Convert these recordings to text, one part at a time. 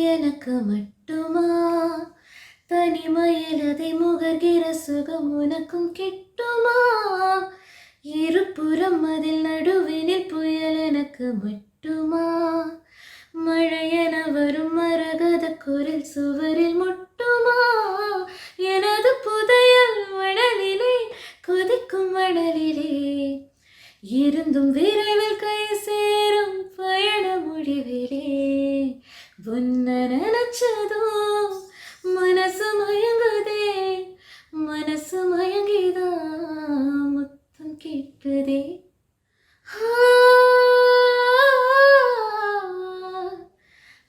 எனக்கு மட்டுமா? தனிமையில் அதை முகர்கிற சுகம் உனக்கும் கிட்டுமா? இருபுறம் அதில் நடுவினில் புயல் எனக்கு மட்டுமா? மழையென வரும் மரகத குரல் சுவரில் முட்டுமா? எனது புதையல் மணலிலே கொதிக்கும் மணலிலே இருந்தும் விரைவில் கை சேரும் பயண முடிவிலே. உன்ன நினைச்சதும் மனசு மயங்குதே மனசு மயங்கிதான் முத்தம் கேட்குதே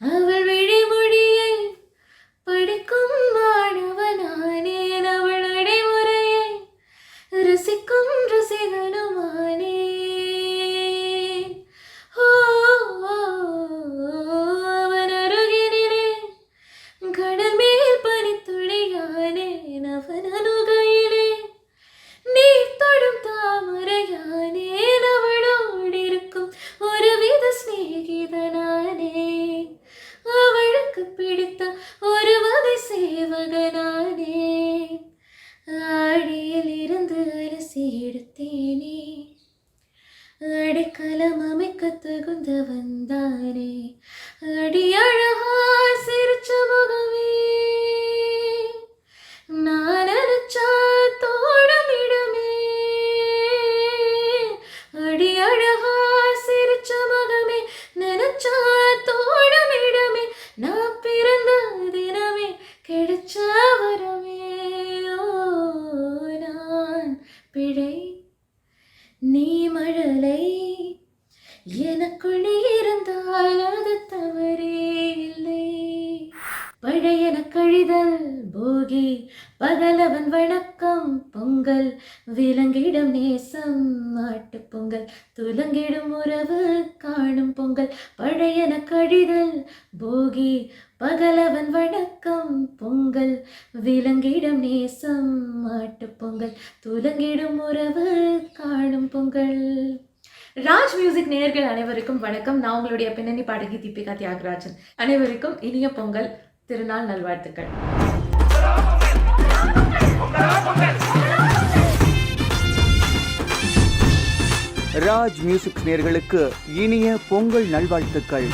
அவள் விழிமொழியை படிக்கும் மாணவனானேன் அவள் நடைமுறையை ரசிக்கும் ரசிகனுமானேன் எனக்கு பிடித்த ஒரு வகை சேவகனானே. ஆடியில் இருந்து அரிசி எடுத்தேனே. அடைக்கலம் அமைக்க தகுந்த வந்தானே அடி அழகா சிரிச்ச முகமே நீ மழலை எனக்குள்ளே இருந்தால் அது தவறே இல்லை. பழையன கழிதல் போகி பகலவன் வணக்கம் பொங்கல். விலங்கிடும் நேசம் மாட்டு பொங்கல். துலங்கிடும் உறவு காணும் பொங்கல். பழையன கழிதல் போகி பகலவன் வணக்கம் பொங்கல். விலங்கிடும் நேசம் மாட்டு பொங்கல். துலங்கிடும் உறவு பொங்கல். ராஜ் மியூசிக் நேயர்கள் அனைவருக்கும் வணக்கம். நான் உங்களுடைய பின்னணி பாடகி தீபிகா தியாகராஜன். அனைவருக்கும் இனிய பொங்கல் திருநாள் நல்வாழ்த்துக்கள். ராஜ் மியூசிக் நேர்களுக்கு இனிய பொங்கல் நல்வாழ்த்துக்கள்.